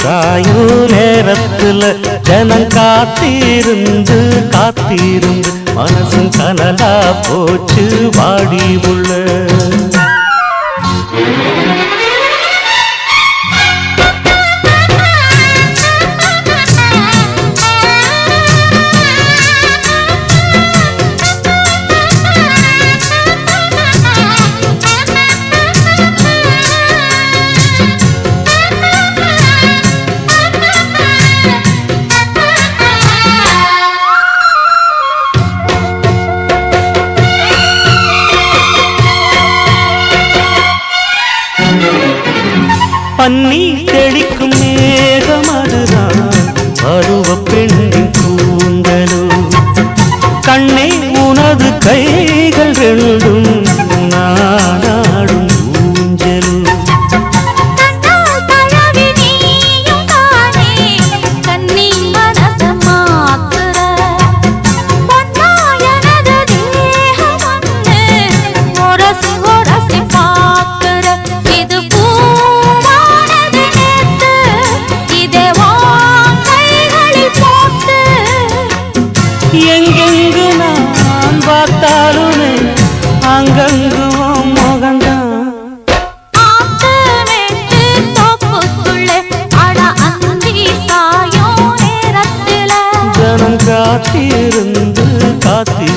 சாயும் நேரத்துல ஜனம் காத்திருந்து காத்திருந்து மனசும் கனலா போச்சு வாடி உள்ள. காத்திருந்து காத்தி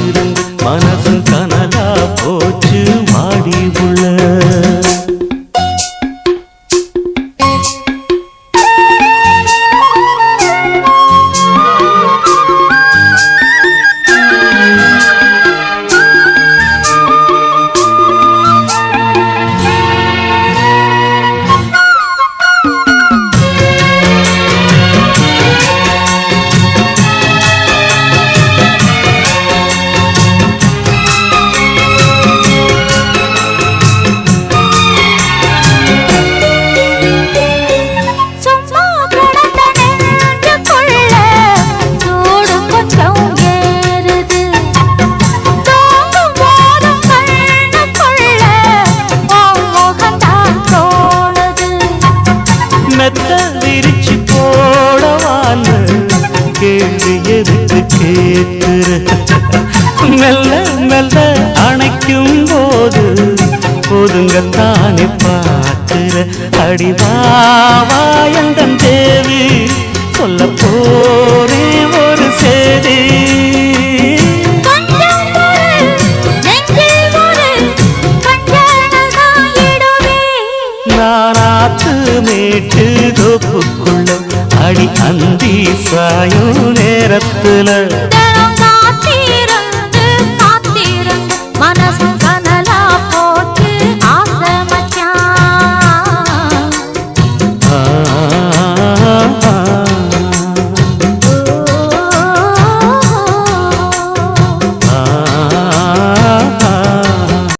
கல்ல அணைக்கும் போது ஒதுங்கத்தானே பார்க்கிற அடிவாவாயந்தன் தேவி? சொல்ல போரே ஒரு சேதி. நாராத்து மேட்டு தோப்புக்குள்ள அடி அந்தி சாயும் நேரத்துல.